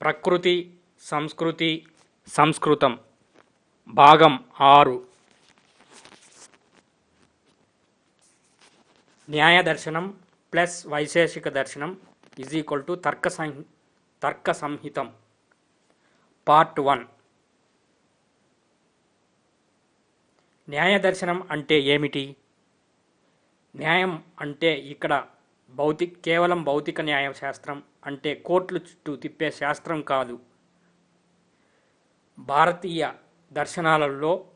ప్రకృతి సంస్కృతి సంస్కృతం. భాగం ఆరు. న్యాయ దర్శనం ప్లస్ వైశేషిక దర్శనం ఈజ్ ఈక్వల్ టు తర్క సంహి తర్క సంహితం. Part one. న్యాయ దర్శనం అంటే ఏమిటి? న్యాయం అంటే ఇక్కడ భౌతిక కేవలం భౌతిక న్యాయ శాస్త్రం అంటే కోట్లు చుట్టూ తిప్పే శాస్త్రం కాదు. భారతీయ దర్శనాలలో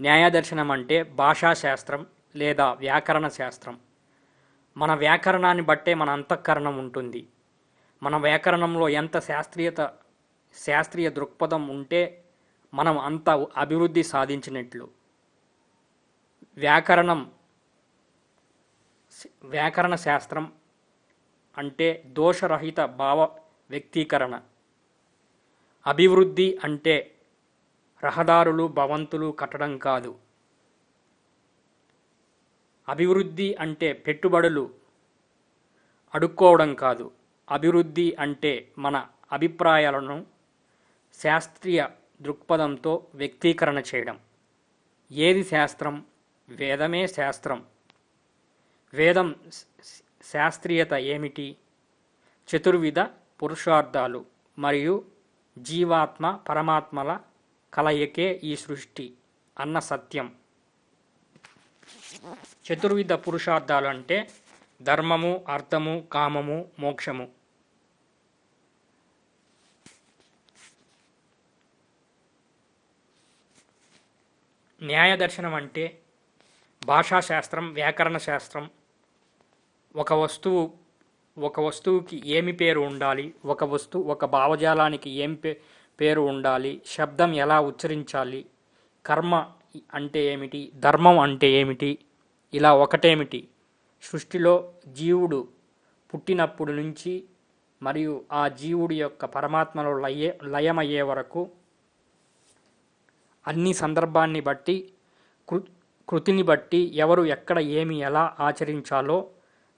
న్యాయ దర్శనం అంటే భాషా శాస్త్రం లేదా వ్యాకరణ శాస్త్రం. మన వ్యాకరణాన్ని బట్టే మన అంతఃకరణం ఉంటుంది. మన వ్యాకరణంలో ఎంత శాస్త్రీయత శాస్త్రీయ దృక్పథం ఉంటే మనం అంత అభివృద్ధి సాధించినట్లు. వ్యాకరణం వ్యాకరణ శాస్త్రం అంటే దోషరహిత భావ వ్యక్తీకరణ. అభివృద్ధి అంటే రహదారులు భవంతులు కట్టడం కాదు. అభివృద్ధి అంటే పెట్టుబడులు అడుక్కోవడం కాదు. అభివృద్ధి అంటే మన అభిప్రాయాలను శాస్త్రీయ దృక్పథంతో వ్యక్తీకరణ చేయడం. ఏది శాస్త్రం? వేదమే శాస్త్రం. వేదం శాస్త్రీయత ఏమిటి? చతుర్విధ పురుషార్థాలు మరియు జీవాత్మ పరమాత్మల కలయికే ఈ సృష్టి అన్న సత్యం. చతుర్విధ పురుషార్థాలు అంటే ధర్మము అర్థము కామము మోక్షము. న్యాయ దర్శనం అంటే భాషా శాస్త్రం వ్యాకరణ శాస్త్రం ఒక వస్తువు ఒక వస్తువుకి ఏమి పేరు ఉండాలి? ఒక వస్తువు ఒక భావజాలానికి ఏం పే పేరు ఉండాలి? శబ్దం ఎలా ఉచ్చరించాలి? కర్మ అంటే ఏమిటి? ధర్మం అంటే ఏమిటి? ఇలా ఒకటేమిటి? సృష్టిలో జీవుడు పుట్టినప్పుడు నుంచి మరియు ఆ జీవుడి యొక్క పరమాత్మలో లయ లయమయ్యే వరకు అన్ని సందర్భాన్ని బట్టి కృ కృతిని బట్టి ఎవరు ఎక్కడ ఏమి ఎలా ఆచరించాలో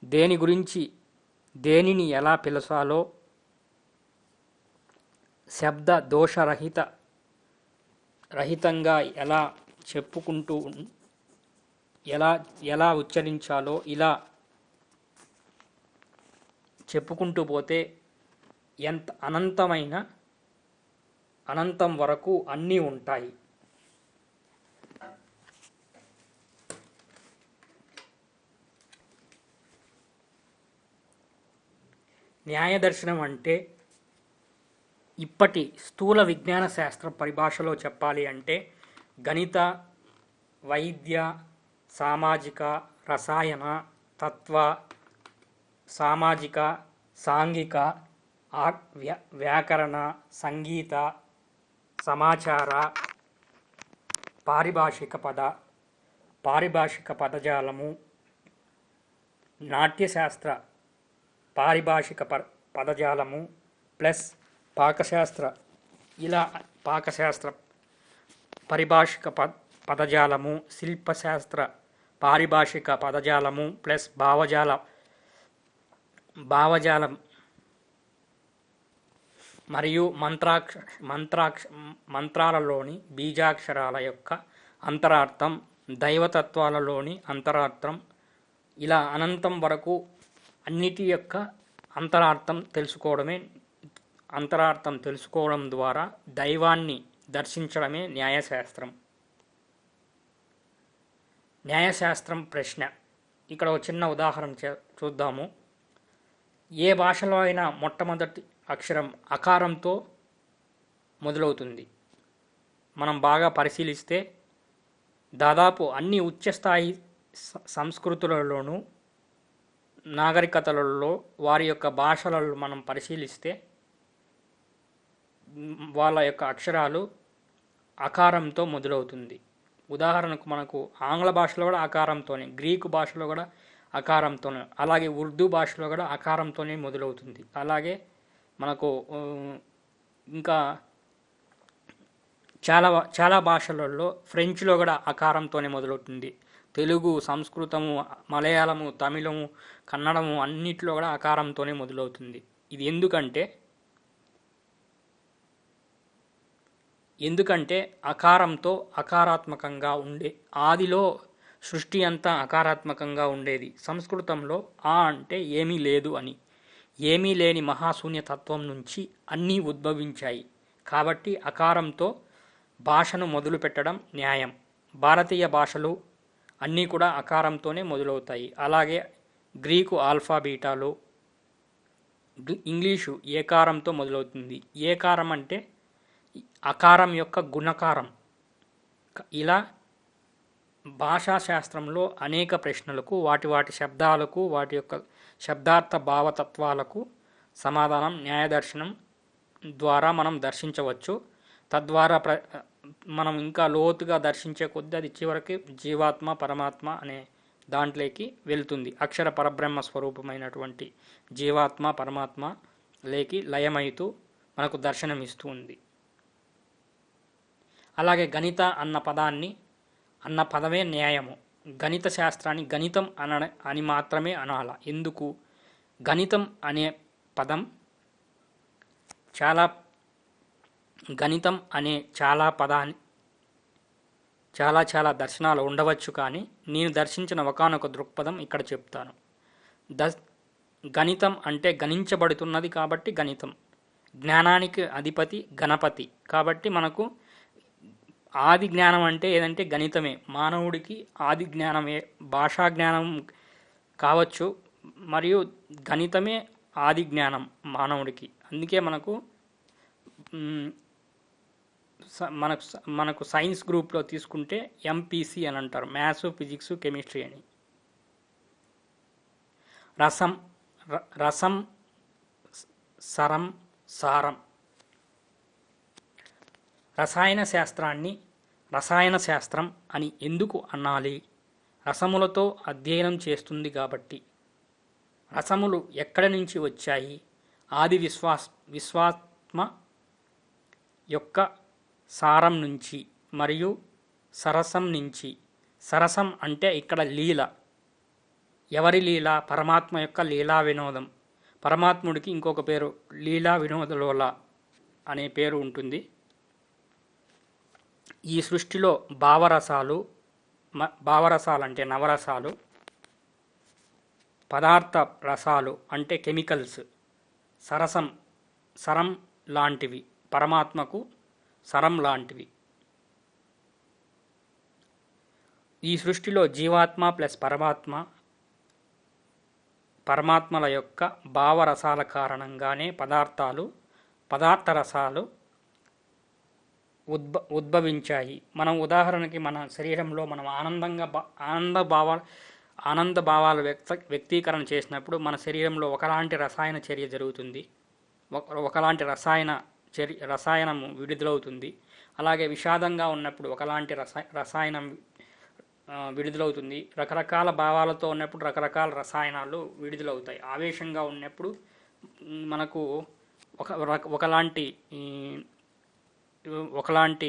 దేని గురించి దేనిని ఎలా పిలచాలో శబ్ద దోషరహిత రహితంగా ఎలా చెప్పుకుంటూ ఎలా ఎలా ఉచ్చరించాలో ఇలా చెప్పుకుంటూ పోతే ఎంత అనంతమైన అనంతం వరకు అన్నీ ఉంటాయి. న్యాయదర్శనం అంటే ఇప్పటి స్థూల విజ్ఞాన శాస్త్ర పరిభాషలో చెప్పాలి అంటే గణిత వైద్య సామాజిక రసాయన తత్వ సామాజిక సాంఘిక ఆర్ వ్యా వ్యాకరణ సంగీత సమాచార పారిభాషిక పద పారిభాషిక పదజాలము నాట్యశాస్త్ర పారిభాషిక ప పదజాలము ప్లస్ పాకశాస్త్ర ఇలా పాకశాస్త్ర పరిభాషిక ప పదజాలము శిల్పశాస్త్ర పారిభాషిక పదజాలము ప్లస్ భావజాల భావజాలం మరియు మంత్రాక్ష మంత్రాక్ష మంత్రాలలోని బీజాక్షరాల యొక్క అంతరార్థం దైవతత్వాలలోని అంతరార్థం ఇలా అనంతం వరకు అన్నిటి యొక్క అంతరార్థం తెలుసుకోవడమే అంతరార్థం తెలుసుకోవడం ద్వారా దైవాన్ని దర్శించడమే న్యాయశాస్త్రం. న్యాయశాస్త్రం ప్రశ్న. ఇక్కడ ఒక చిన్న ఉదాహరణ చే చూద్దాము. ఏ భాషలో అయినా మొట్టమొదటి అక్షరం అకారంతో మొదలవుతుంది. మనం బాగా పరిశీలిస్తే దాదాపు అన్ని ఉచ్చస్థాయి సంస్కృతులలోనూ నాగరికతలలో వారి యొక్క భాషలలో మనం పరిశీలిస్తే వాళ్ళ యొక్క అక్షరాలు అకారంతో మొదలవుతుంది. ఉదాహరణకు మనకు ఆంగ్ల భాషలో కూడా అకారంతోనే గ్రీకు భాషలో కూడా అకారంతోనే అలాగే ఉర్దూ భాషలో కూడా అకారంతోనే మొదలవుతుంది. అలాగే మనకు ఇంకా చాలా చాలా భాషలలో ఫ్రెంచ్లో కూడా అకారంతోనే మొదలవుతుంది. తెలుగు సంస్కృతము మలయాళము తమిళము కన్నడము అన్నిట్లో కూడా అకారంతోనే మొదలవుతుంది. ఇది ఎందుకంటే ఎందుకంటే అకారంతో అకారాత్మకంగా ఉండే ఆదిలో సృష్టి అంతా అకారాత్మకంగా ఉండేది. సంస్కృతంలో ఆ అంటే ఏమీ లేదు అని. ఏమీ లేని మహాశూన్య తత్వం నుంచి అన్నీ ఉద్భవించాయి. కాబట్టి అకారంతో భాషను మొదలుపెట్టడం న్యాయం. భారతీయ భాషలు అన్నీ కూడా అకారంతోనే మొదలవుతాయి. అలాగే గ్రీకు ఆల్ఫా బీటాలు ఇంగ్లీషు ఏకారంతో మొదలవుతుంది. ఏకారం అంటే అకారం యొక్క గుణకారం. ఇలా భాషా శాస్త్రంలో అనేక ప్రశ్నలకు వాటి వాటి శబ్దాలకు వాటి యొక్క శబ్దార్థ భావతత్వాలకు సమాధానం న్యాయదర్శనం ద్వారా మనం దర్శించవచ్చు. తద్వారా ప్ర మనం ఇంకా లోతుగా దర్శించే కొద్దీ అది చివరికి జీవాత్మ పరమాత్మ అనే దాంట్లోకి వెళ్తుంది. అక్షర పరబ్రహ్మ స్వరూపమైనటువంటి జీవాత్మ పరమాత్మ లేకి లయమైతూ మనకు దర్శనమిస్తూ ఉంది అలాగే గణిత అన్న పదాన్ని అన్న పదమే న్యాయము. గణిత శాస్త్రాన్ని గణితం అన అని మాత్రమే అనాల. ఎందుకు? గణితం అనే పదం చాలా గణితం అనే చాలా పదాన్ని చాలా చాలా దర్శనాలు ఉండవచ్చు కానీ నేను దర్శించిన ఒకనొక దృక్పథం ఇక్కడ చెప్తాను. ద గణితం అంటే గణించబడుతున్నది కాబట్టి గణితం. జ్ఞానానికి అధిపతి గణపతి. కాబట్టి మనకు ఆది జ్ఞానం అంటే ఏదంటే గణితమే. మానవుడికి ఆది జ్ఞానమే భాషా జ్ఞానం కావచ్చు మరియు గణితమే ఆది జ్ఞానం మానవుడికి. అందుకే మనకు మనకు స- మనకు సైన్స్ గ్రూప్లో తీసుకుంటే ఎంపీసీ అని అంటారు. మ్యాథ్స్ ఫిజిక్స్ కెమిస్ట్రీ అని. రసం ర- రసం సరం సారం. రసాయన శాస్త్రాన్ని రసాయన శాస్త్రం అని ఎందుకు అనాలి? రసములతో అధ్యయనం చేస్తుంది కాబట్టి. రసములు ఎక్కడి నుంచి వచ్చాయి? ఆది విశ్వాస్ విశ్వాత్మ యొక్క సారం నుంచి మరియు సరసం నుంచి. సరసం అంటే ఇక్కడ లీల. ఎవరి లీల? పరమాత్మ యొక్క లీలా వినోదం. పరమాత్ముడికి ఇంకొక పేరు లీలా వినోదలోల అనే పేరు ఉంటుంది. ఈ సృష్టిలో భావరసాలు భావరసాలు అంటే నవరసాలు పదార్థ రసాలు అంటే కెమికల్స్ సరసం సరం లాంటివి. పరమాత్మకు సరం లాంటివి. ఈ సృష్టిలో జీవాత్మ ప్లస్ పరమాత్మ పరమాత్మల యొక్క భావరసాల కారణంగానే పదార్థాలు పదార్థ రసాలు ఉద్భ ఉద్భవించాయి. మనం ఉదాహరణకి మన శరీరంలో మనం ఆనందంగా భా- ఆనంద భావ ఆనంద భావాలు వ్యక్త వ్యక్తీకరణ చేసినప్పుడు మన శరీరంలో ఒకలాంటి రసాయన చర్య జరుగుతుంది. ఒక ఒకలాంటి రసాయన చర్య రసాయనము విడుదలవుతుంది. అలాగే విషాదంగా ఉన్నప్పుడు ఒకలాంటి రసా రసాయనం విడుదలవుతుంది. రకరకాల భావాలతో ఉన్నప్పుడు రకరకాల రసాయనాలు విడుదలవుతాయి. ఆవేశంగా ఉన్నప్పుడు మనకు ఒక ఒకలాంటి ఒకలాంటి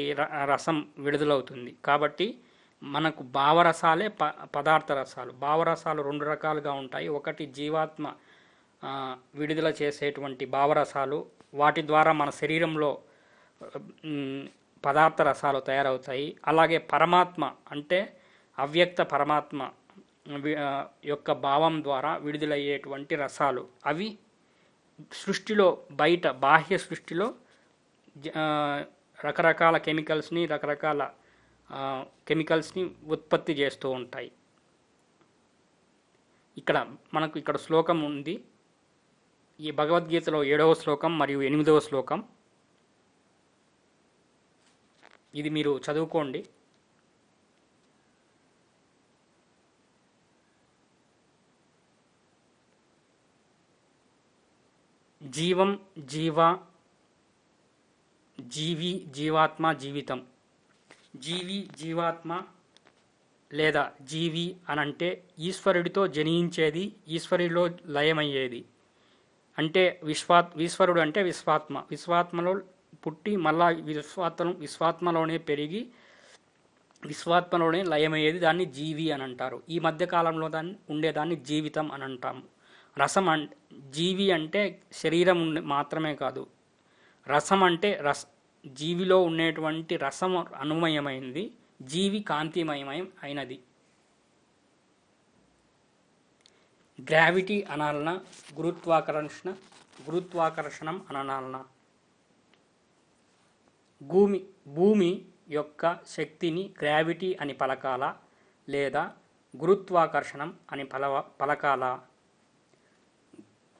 రసం విడుదలవుతుంది. కాబట్టి మనకు భావరసాలే ప పదార్థ రసాలు భావరసాలు రెండు రకాలుగా ఉంటాయి. ఒకటి జీవాత్మ విడుదల చేసేటువంటి భావరసాలు వాటి ద్వారా మన శరీరంలో పదార్థ రసాలు తయారవుతాయి. అలాగే పరమాత్మ అంటే అవ్యక్త పరమాత్మ యొక్క భావం ద్వారా విడుదలయ్యేటువంటి రసాలు. అవి సృష్టిలో బయట బాహ్య సృష్టిలో రకరకాల కెమికల్స్ని రకరకాల కెమికల్స్ని ఉత్పత్తి చేస్తూ ఉంటాయి. ఇక్కడ మనకు ఇక్కడ శ్లోకం ఉంది. ఈ భగవద్గీతలో ఏడవ శ్లోకం మరియు ఎనిమిదవ శ్లోకం. ఇది మీరు చదువుకోండి. జీవం జీవ జీవి జీవాత్మ జీవితం. జీవి జీవాత్మ లేదా జీవి అనంటే ఈశ్వరుడితో జనించేది ఈశ్వరుడిలో లయమయ్యేది. అంటే విశ్వా ఈశ్వరుడు అంటే విశ్వాత్మ. విశ్వాత్మలో పుట్టి మళ్ళా విశ్వాత్మ విశ్వాత్మలోనే పెరిగి విశ్వాత్మలోనే లయమయ్యేది దాన్ని జీవి అని అంటారు. ఈ మధ్య కాలంలో దాన్ని ఉండేదాన్ని జీవితం అని అంటాము రసం అం జీవి అంటే శరీరం ఉండే మాత్రమే కాదు. రసం అంటే రస జీవిలో ఉండేటువంటి రసం అనుమయమైంది. జీవి కాంతిమయమయం అయినది. గ్రావిటీ అనాలన గురుత్వాకర్షణ గురుత్వాకర్షణం అననాలన భూమి భూమి యొక్క శక్తిని గ్రావిటీ అని పలకాల లేదా గురుత్వాకర్షణం అని పలవ పలకాల?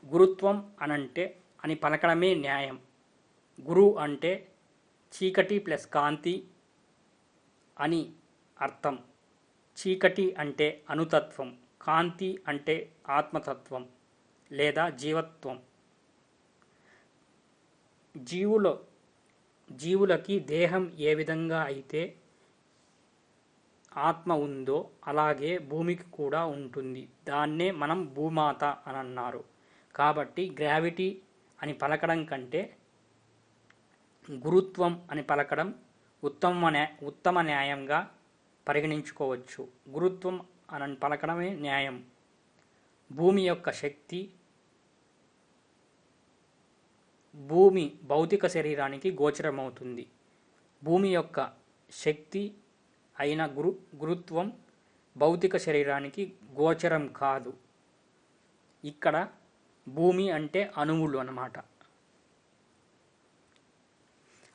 గురుత్వం అనంటే అని పలకడమే న్యాయం. గురు అంటే చీకటి ప్లస్ కాంతి అని అర్థం. చీకటి అంటే అనుతత్వం. కాంతి అంటే ఆత్మతత్వం లేదా జీవత్వం. జీవుల జీవులకి దేహం ఏ విధంగా అయితే ఆత్మ ఉందో అలాగే భూమికి కూడా ఉంటుంది. దాన్నే మనం భూమాత అని అన్నారు. కాబట్టి గ్రావిటీ అని పలకడం కంటే గురుత్వం అని పలకడం ఉత్తమ ఉత్తమ న్యాయంగా పరిగణించుకోవచ్చు. గురుత్వం అని పలకడమే న్యాయం. భూమి యొక్క శక్తి భూమి భౌతిక శరీరానికి గోచరమవుతుంది. భూమి యొక్క శక్తి అయిన గురు గురుత్వం భౌతిక శరీరానికి గోచరం కాదు. ఇక్కడ భూమి అంటే అణువులు అన్నమాట.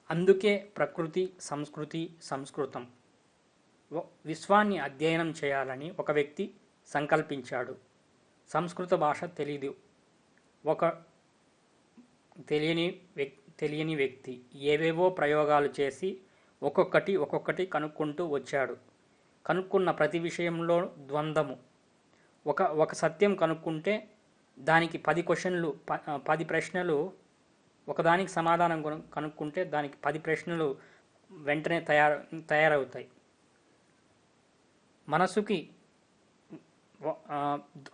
అందుకే ప్రకృతి సంస్కృతి సంస్కృతం. విశ్వాన్ని అధ్యయనం చేయాలని ఒక వ్యక్తి సంకల్పించాడు. సంస్కృత భాష తెలీదు. ఒక తెలియని వ్యక్ తెలియని వ్యక్తి ఏవేవో ప్రయోగాలు చేసి ఒక్కొక్కటి ఒక్కొక్కటి కనుక్కుంటూ వచ్చాడు. కనుక్కున్న ప్రతి విషయంలో ద్వంద్వము ఒక ఒక సత్యం కనుక్కుంటే దానికి పది క్వశ్చన్లు ప- పది ప్రశ్నలు ఒకదానికి సమాధానం కొను- కనుక్కుంటే దానికి పది ప్రశ్నలు వెంటనే తయారు తయారవుతాయి. మనసుకి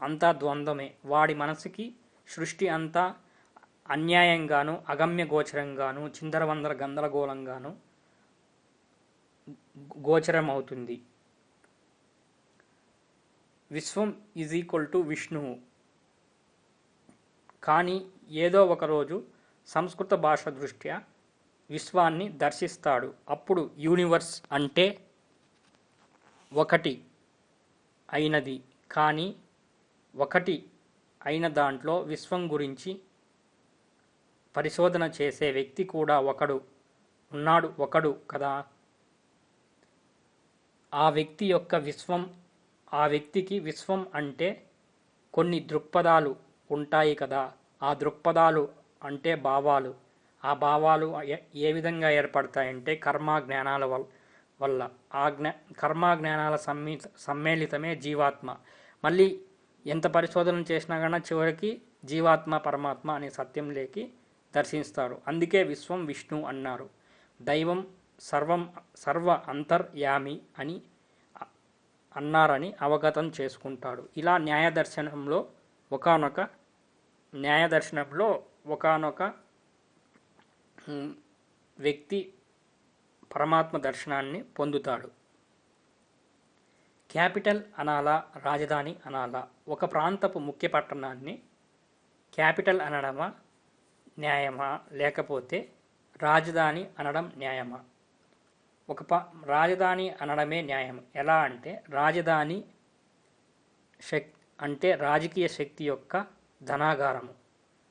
అంతా ద్వంద్వమే. వాడి మనసుకి సృష్టి అంతా అన్యాయంగాను అగమ్య గోచరంగాను చిందరవందర గందరగోళంగాను గోచరం అవుతుంది విశ్వం ఈజ్ ఈక్వల్ టు విష్ణువు కానీ ఏదో ఒకరోజు సంస్కృత భాష దృష్ట్యా విశ్వాన్ని దర్శిస్తాడు. అప్పుడు యూనివర్స్ అంటే ఒకటి అయినది. కానీ ఒకటి అయిన దాంట్లో విశ్వం గురించి పరిశోధన చేసే వ్యక్తి కూడా ఒకడు ఉన్నాడు ఒకడు కదా? ఆ వ్యక్తి యొక్క విశ్వం ఆ వ్యక్తికి విశ్వం అంటే కొన్ని దృక్పథాలు ఉంటాయి కదా. ఆ దృక్పథాలు అంటే భావాలు. ఆ భావాలు ఏ- విధంగా ఏర్పడతాయంటే కర్మ జ్ఞానాల వల్ల. వల్ల ఆ జ్ఞా కర్మ జ్ఞానాల సమ్మి సమ్మేళితమే జీవాత్మ. మళ్ళీ ఎంత పరిశోధన చేసినా కానీ చివరికి జీవాత్మ పరమాత్మ అనే సత్యం లేకి దర్శిస్తారు. అందుకే విశ్వం విష్ణు అన్నారు. దైవం సర్వం సర్వ అంతర్యామి అని అన్నారని అవగతం చేసుకుంటాడు. ఇలా న్యాయదర్శనంలో ఒకనొక ఒకానొక ఒకనొక ఒకానొక వ్యక్తి పరమాత్మ దర్శనాన్ని పొందుతాడు. క్యాపిటల్ అనాలా రాజధాని అనాలా ఒక ప్రాంతపు ముఖ్య పట్టణాన్ని క్యాపిటల్ అనడమా న్యాయమా లేకపోతే రాజధాని అనడం న్యాయమా? ఒక ప రాజధాని అనడమే న్యాయం. ఎలా అంటే రాజధాని శక్ అంటే రాజకీయ శక్తి యొక్క ధనాగారము.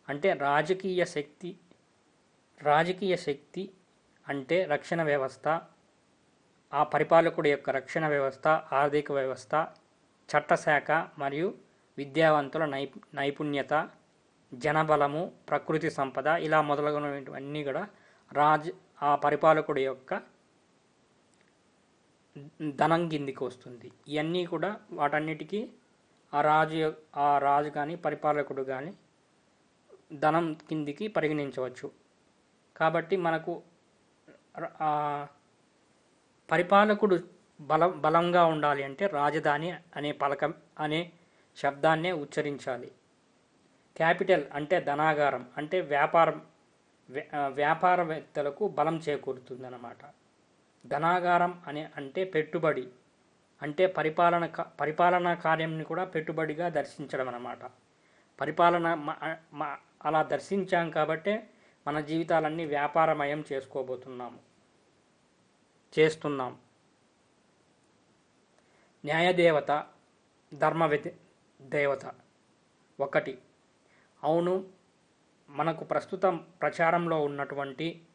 అంటే రాజకీయ శక్తి రాజకీయ శక్తి అంటే రక్షణ వ్యవస్థ ఆ పరిపాలకుడి యొక్క రక్షణ వ్యవస్థ ఆర్థిక వ్యవస్థ చట్టశాఖ మరియు విద్యావంతుల నైపు నైపుణ్యత జనబలము ప్రకృతి సంపద ఇలా మొదలగునవన్నీ కూడా రాజ్ ఆ పరిపాలకుడి యొక్క ధనం కిందికి వస్తుంది. ఇవన్నీ కూడా వాటన్నిటికీ ఆ రాజు ఆ రాజు కానీ పరిపాలకుడు కానీ ధనం కిందికి పరిగణించవచ్చు. కాబట్టి మనకు పరిపాలకుడు బలం బలంగా ఉండాలి అంటే రాజధాని అనే పలకం అనే శబ్దాన్నే ఉచ్చరించాలి. క్యాపిటల్ అంటే ధనాగారం అంటే వ్యాపారం వ్యాపారవేత్తలకు బలం చేకూరుతుందన్నమాట. ధనాగారం అనే అంటే పెట్టుబడి అంటే పరిపాలన క- పరిపాలనా కార్యంని కూడా పెట్టుబడిగా దర్శించడం అన్నమాట పరిపాలన మ- మ- అలా దర్శించాం కాబట్టే మన జీవితాలన్నీ వ్యాపారమయం చేసుకోబోతున్నాము. చేస్తున్నాం. న్యాయదేవత ధర్మ దేవత ఒకటి. అవును మనకు ప్రస్తుతం ప్రచారంలో ఉన్నటువంటి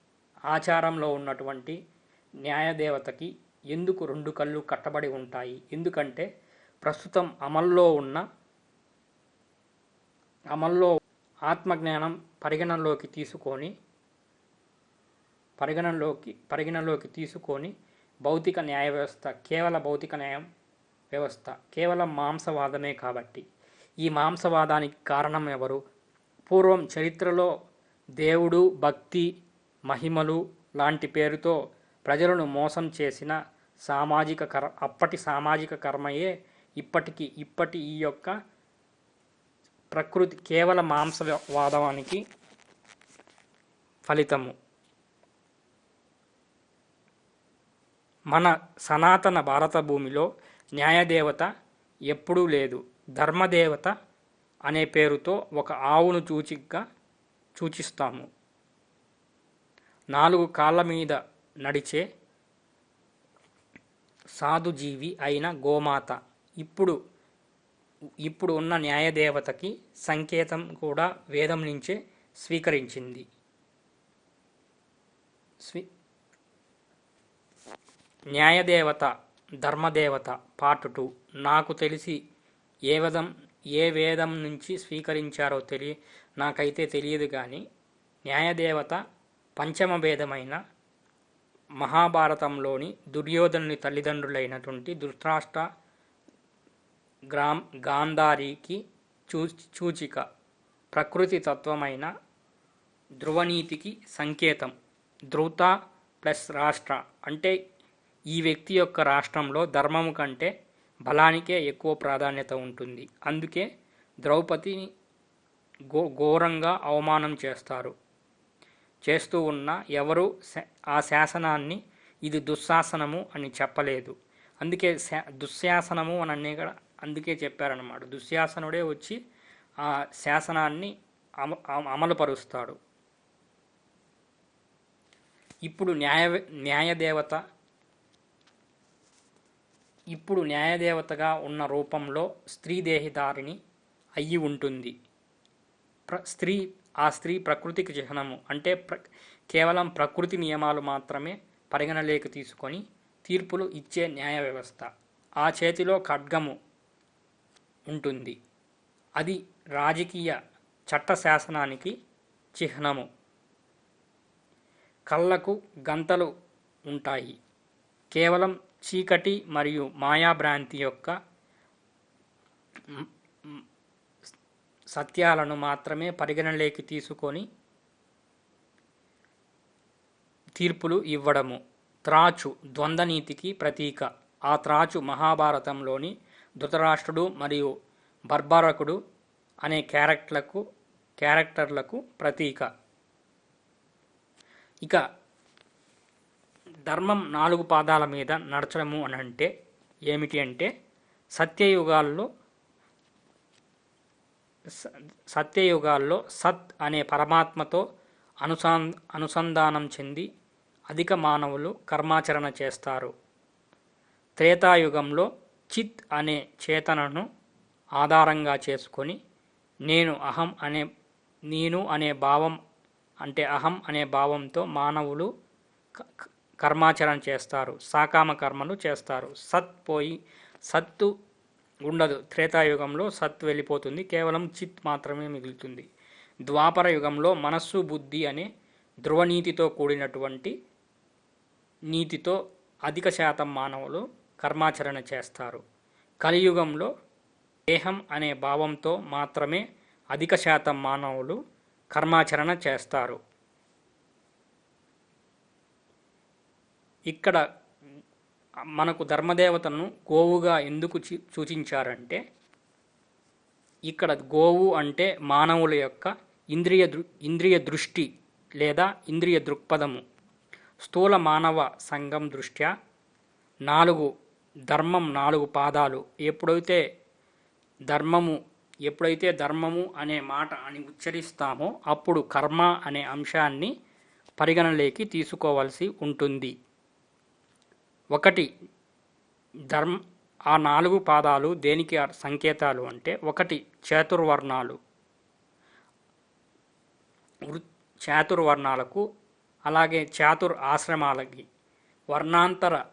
ఆచారంలో ఉన్నటువంటి న్యాయదేవతకి ఎందుకు రెండు కళ్ళు కట్టబడి ఉంటాయి? ఎందుకంటే ప్రస్తుతం అమల్లో ఉన్న అమల్లో ఆత్మజ్ఞానం పరిగణనలోకి తీసుకొని పరిగణనలోకి పరిగణనలోకి తీసుకొని భౌతిక న్యాయ వ్యవస్థ కేవల భౌతిక న్యాయం వ్యవస్థ కేవలం మాంసవాదమే కాబట్టి. ఈ మాంసవాదానికి కారణం ఎవరు? పూర్వం చరిత్రలో దేవుడు భక్తి మహిమలు లాంటి పేరుతో ప్రజలను మోసం చేసిన సామాజిక కర్ అప్పటి సామాజిక కర్మయే ఇప్పటికి ఇప్పటి ఈ యొక్క ప్రకృతి కేవల మాంసవాదానికి ఫలితము. మన సనాతన భారత భూమిలో న్యాయదేవత ఎప్పుడూ లేదు. ధర్మదేవత అనే పేరుతో ఒక ఆవును సూచికగా సూచిస్తాము నాలుగు కాళ్ళ మీద నడిచే సాధుజీవి అయిన గోమాత. ఇప్పుడు ఇప్పుడు ఉన్న న్యాయదేవతకి సంకేతం కూడా వేదం నుంచే స్వీకరించింది. స్వీ న్యాయదేవత ధర్మదేవత పార్ట్ టూ నాకు తెలిసి ఏ వేదం ఏ వేదం నుంచి స్వీకరించారో తెలియ నాకైతే తెలియదు కానీ న్యాయదేవత పంచమ భేదమైన మహాభారతంలోని దుర్యోధనుని తల్లిదండ్రులైనటువంటి ధృతరాష్ట్ర గ్రామ్ గాంధారికి చూ సూచిక. ప్రకృతి తత్వమైన ధ్రువనీతికి సంకేతం. ధృత ప్లస్ రాష్ట్ర. అంటే ఈ వ్యక్తి యొక్క రాష్ట్రంలో ధర్మము కంటే బలానికే ఎక్కువ ప్రాధాన్యత ఉంటుంది. అందుకే ద్రౌపదిని గో ఘోరంగా అవమానం చేస్తారు. చేస్తూ ఉన్న ఎవరు శా- ఆ శాసనాన్ని ఇది దుశ్శాసనము అని చెప్పలేదు. అందుకే శా దుశ్శాసనము అని అనే కూడా అందుకే చెప్పారనమాట దుశ్శాసనుడే వచ్చి ఆ శాసనాన్ని అమ అమ- అమలుపరుస్తాడు. ఇప్పుడు న్యాయ న్యాయదేవత ఇప్పుడు న్యాయదేవతగా ఉన్న రూపంలో స్త్రీ దేహిదారిని అయ్యి ఉంటుంది. ప్ర స్త్రీ ఆ స్త్రీ ప్రకృతికి చిహ్నము. అంటే ప్ర కేవలం ప్రకృతి నియమాలు మాత్రమే పరిగణలోకి తీసుకొని తీర్పులు ఇచ్చే న్యాయ వ్యవస్థ. ఆ చేతిలో ఖడ్గము ఉంటుంది. అది రాజకీయ చట్టశాసనానికి చిహ్నము. కళ్ళకు గంతలు ఉంటాయి. కేవలం చీకటి మరియు మాయాభ్రాంతి యొక్క సత్యాలను మాత్రమే పరిగణలోకి తీసుకొని తీర్పులు ఇవ్వడము. త్రాచు ద్వంద్వనీతికి ప్రతీక. ఆ త్రాచు మహాభారతంలోని ధృతరాష్ట్రుడు మరియు బర్బారకుడు అనే క్యారెక్టర్లకు క్యారెక్టర్లకు ప్రతీక. ఇక ధర్మం నాలుగు పాదాల మీద నడచడము అని అంటే ఏమిటి అంటే సత్యయుగాల్లో సత్యయుగాల్లో సత్ అనే పరమాత్మతో అనుసం అనుసంధానం చెంది అధిక మానవులు కర్మాచరణ చేస్తారు. త్రేతాయుగంలో చిత్ అనే చేతనను ఆధారంగా చేసుకొని నేను అహం అనే నేను అనే భావం అంటే అహం అనే భావంతో మానవులు కర్మాచరణ చేస్తారు సాకామ కర్మలు చేస్తారు. సత్ పోయి సత్తు ఉండదు. త్రేతాయుగంలో సత్ వెళ్ళిపోతుంది. కేవలం చిత్ మాత్రమే మిగులుతుంది. ద్వాపర యుగంలో మనస్సు బుద్ధి అనే ధ్రువనీతితో కూడినటువంటి నీతితో అధిక శాతం మానవులు కర్మాచరణ చేస్తారు. కలియుగంలో దేహం అనే భావంతో మాత్రమే అధిక శాతం మానవులు కర్మాచరణ చేస్తారు. ఇక్కడ మనకు ధర్మదేవతను గోవుగా ఎందుకు సూచించారంటే ఇక్కడ గోవు అంటే మానవుల యొక్క ఇంద్రియ దృ ఇంద్రియ దృష్టి లేదా ఇంద్రియ దృక్పథము. స్థూల మానవ సంఘం దృష్ట్యా నాలుగు ధర్మం నాలుగు పాదాలు. ఎప్పుడైతే ధర్మము ఎప్పుడైతే ధర్మము అనే మాట అని ఉచ్చరిస్తామో అప్పుడు కర్మ అనే అంశాన్ని పరిగణలోకి తీసుకోవాల్సి ఉంటుంది. ఒకటి ధర్మ ఆ నాలుగు పాదాలు దేనికి సంకేతాలు అంటే ఒకటి చాతుర్వర్ణాలు. వృ చాతుర్వర్ణాలకు అలాగే చాతుర్ ఆశ్రమాలకి వర్ణాంతర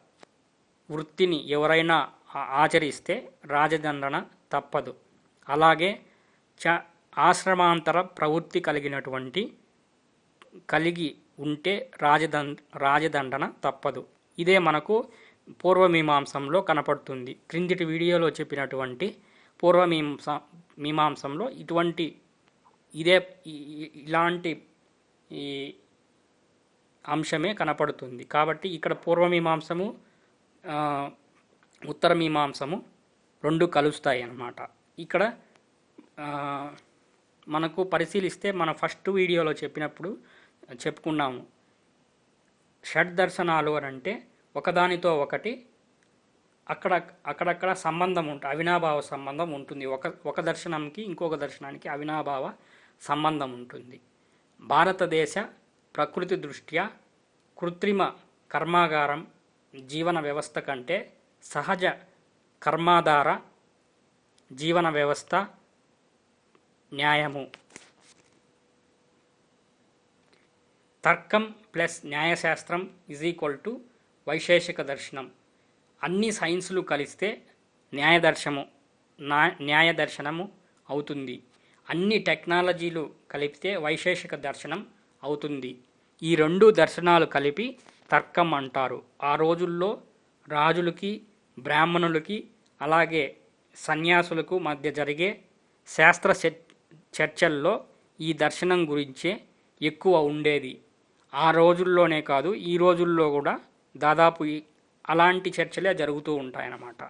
వృత్తిని ఎవరైనా ఆ- ఆచరిస్తే రాజదండన తప్పదు. అలాగే చ ఆశ్రమాంతర ప్రవృత్తి కలిగినటువంటి కలిగి ఉంటే రాజదం రాజదండన తప్పదు. ఇదే మనకు పూర్వమీమాంసంలో కనపడుతుంది. క్రిందిటి వీడియోలో చెప్పినటువంటి పూర్వమీమాంస మీమాంసంలో ఇటువంటి ఇదే ఇలాంటి ఈ అంశమే కనపడుతుంది. కాబట్టి ఇక్కడ పూర్వమీమాంసము ఉత్తర మీమాంసము రెండు కలుస్తాయి అన్నమాట ఇక్కడ మనకు పరిశీలిస్తే మన ఫస్ట్ వీడియోలో చెప్పినప్పుడు చెప్పుకున్నాము. షడ్ దర్శనాలు అని అంటే ఒకదానితో ఒకటి అక్కడ అక్కడక్కడ సంబంధం ఉంటుంది అవినాభావ సంబంధం ఉంటుంది. ఒక ఒక దర్శనంకి ఇంకొక దర్శనానికి అవినాభావ సంబంధం ఉంటుంది. భారతదేశ ప్రకృతి దృష్ట్యా కృత్రిమ కర్మాగారం జీవన వ్యవస్థ కంటే సహజ కర్మాధార జీవన వ్యవస్థ న్యాయము. తర్కం ప్లస్ న్యాయశాస్త్రం ఈజ్ ఈక్వల్ టు వైశేషిక దర్శనం. అన్ని సైన్సులు కలిస్తే న్యాయదర్శము నా న్యాయ దర్శనము అవుతుంది. అన్ని టెక్నాలజీలు కలిపితే వైశేషిక దర్శనం అవుతుంది. ఈ రెండు దర్శనాలు కలిపి తర్కం అంటారు. ఆ రోజుల్లో రాజులకి బ్రాహ్మణులకి అలాగే సన్యాసులకు మధ్య జరిగే శాస్త్ర చర్చల్లో ఈ దర్శనం గురించే ఎక్కువ ఉండేది. ఆ రోజుల్లోనే కాదు ఈ రోజుల్లో కూడా దాదాపు అలాంటి చర్చలే జరుగుతూ ఉంటాయన్నమాట.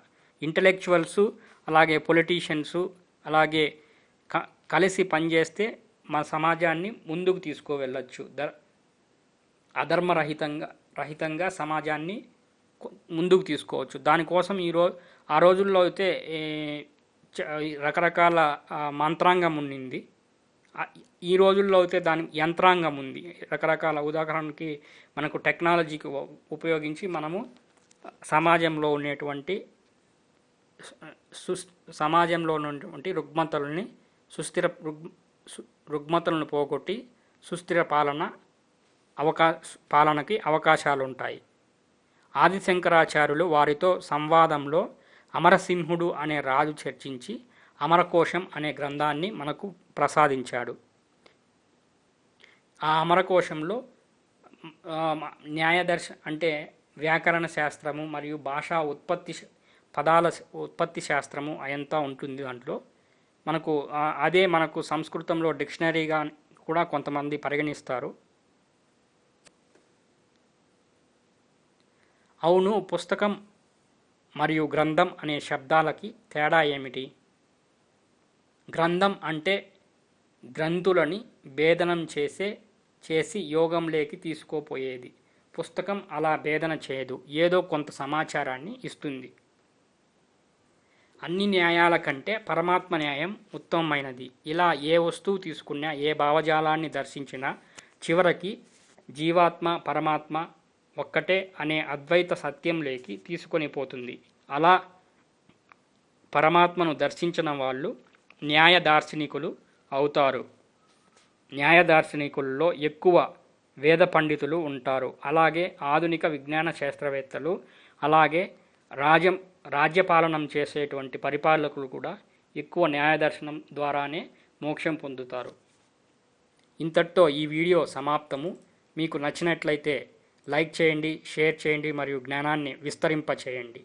ఇంటలెక్చువల్స్ అలాగే పొలిటీషియన్స్ అలాగే క కలిసి పనిచేస్తే మన సమాజాన్ని ముందుకు తీసుకువెళ్ళచ్చు. ద అధర్మరహితంగా రహితంగా సమాజాన్ని ముందుకు తీసుకోవచ్చు. దానికోసం ఈరో ఆ రోజుల్లో అయితే చ- రకరకాల మంత్రాంగం ఉండింది ఈ రోజుల్లో అయితే దాని యంత్రాంగం ఉంది. రకరకాల ఉదాహరణకి మనకు టెక్నాలజీకి ఉపయోగించి మనము సమాజంలో ఉండేటువంటి సుస్ సమాజంలో ఉన్నటువంటి రుగ్మతల్ని సుస్థిర రుగ్ రుగ్మతలను పోగొట్టి సుస్థిర పాలన అవకా పాలనకి అవకాశాలు ఉంటాయి ఆదిశంకరాచార్యులు వారితో సంవాదంలో అమరసింహుడు అనే రాజు చర్చించి అమరకోశం అనే గ్రంథాన్ని మనకు ప్రసాదించాడు. ఆ అమరకోశంలో న్యాయదర్శ అంటే వ్యాకరణ శాస్త్రము మరియు భాషా ఉత్పత్తి పదాల ఉత్పత్తి శాస్త్రము అయంతా ఉంటుంది దాంట్లో. మనకు అదే మనకు సంస్కృతంలో డిక్షనరీగా కూడా కొంతమంది పరిగణిస్తారు. అవును పుస్తకం మరియు గ్రంథం అనే శబ్దాలకి తేడా ఏమిటి? గ్రంథం అంటే గ్రంథులని భేదనం చేసే చేసి యోగంలోకి తీసుకోపోయేది. పుస్తకం అలా భేదన చేయదు ఏదో కొంత సమాచారాన్ని ఇస్తుంది. అన్ని న్యాయాల కంటే పరమాత్మ న్యాయం ఉత్తమమైనది. ఇలా ఏ వస్తువు తీసుకున్నా ఏ భావజాలాన్ని దర్శించినా చివరికి జీవాత్మ పరమాత్మ ఒక్కటే అనే అద్వైత సత్యంలోకి తీసుకొని పోతుంది. అలా పరమాత్మను దర్శించిన వాళ్ళు న్యాయ దార్శనికులు అవుతారు. న్యాయ దార్శనికుల్లో ఎక్కువ వేద పండితులు ఉంటారు. అలాగే ఆధునిక విజ్ఞాన శాస్త్రవేత్తలు అలాగే రాజ్యం రాజ్యపాలనం చేసేటువంటి పరిపాలకులు కూడా ఎక్కువ న్యాయదర్శనం ద్వారానే మోక్షం పొందుతారు. ఇంతటితో ఈ వీడియో సమాప్తము. మీకు నచ్చినట్లయితే లైక్ చేయండి షేర్ చేయండి మరియు జ్ఞానాన్ని విస్తరింపచేయండి.